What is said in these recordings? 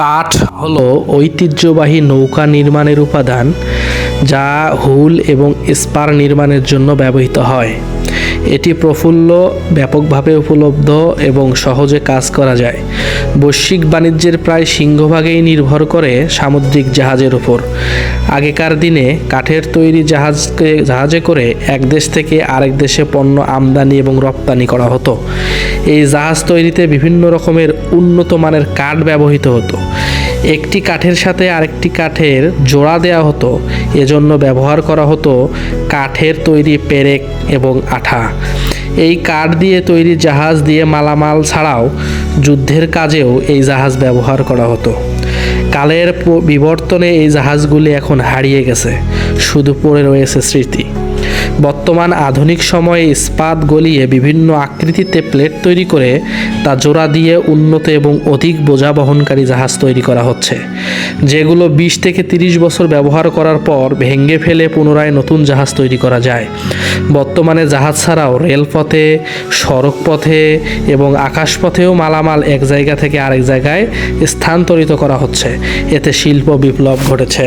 কাঠ হলো ঐতিহ্যবাহী নৌকা নির্মাণের উপাদান, যা হুল এবং স্পার নির্মাণের জন্য ব্যবহৃত হয়। এটি প্রফুল্ল, ব্যাপকভাবে উপলব্ধ এবং সহজে কাজ করা যায়। বৈশ্বিক বাণিজ্যের প্রায় সিংহভাগেই নির্ভর করে সামুদ্রিক জাহাজের উপর। আগেকার দিনে কাঠের তৈরি জাহাজকে, জাহাজে করে এক দেশ থেকে আরেক দেশে পণ্য আমদানি এবং রপ্তানি করা হতো। এই জাহাজ তৈরিতে বিভিন্ন রকমের উন্নত মানের কাঠ ব্যবহৃত হতো। একটি কাঠের সাথে আরেকটি কাঠের জোড়া দেওয়া হতো। এজন্য ব্যবহার করা হতো কাঠের তৈরি পেরেক এবং আঠা। এই কাঠ দিয়ে তৈরি জাহাজ দিয়ে মালামাল ছাড়াও যুদ্ধের কাজেও এই জাহাজ ব্যবহার করা হতো। কালের বিবর্তনে এই জাহাজগুলি এখন হারিয়ে গেছে। শুধু পড়ে রয়েছে স্মৃতি। বর্তমান আধুনিক সময়ে ইস্পাত গলিয়ে বিভিন্ন আকৃতিতে প্লেট তৈরি করে তা জোড়া দিয়ে উন্নত এবং অধিক বোঝা বহনকারী জাহাজ তৈরি করা হচ্ছে। যেগুলো বিশ থেকে তিরিশ বছর ব্যবহার করার পর ভেঙে ফেলে পুনরায় নতুন জাহাজ তৈরি করা যায়। বর্তমানে জাহাজ ছাড়াও রেলপথে, সড়কপথে এবং আকাশপথেও মালামাল এক জায়গা থেকে আরেক জায়গায় স্থানান্তরিত করা হচ্ছে। এতে শিল্প বিপ্লব ঘটেছে।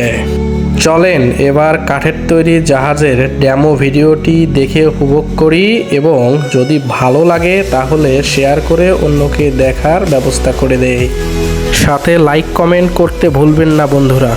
চলেন, এবার কাঠের তৈরি জাহাজের ড্যামো ভিডিওটি দেখে উপভোগ করি এবং যদি ভালো লাগে তাহলে শেয়ার করে অন্যকে দেখার ব্যবস্থা করে দেয় সাথে লাইক কমেন্ট করতে ভুলবেন না বন্ধুরা।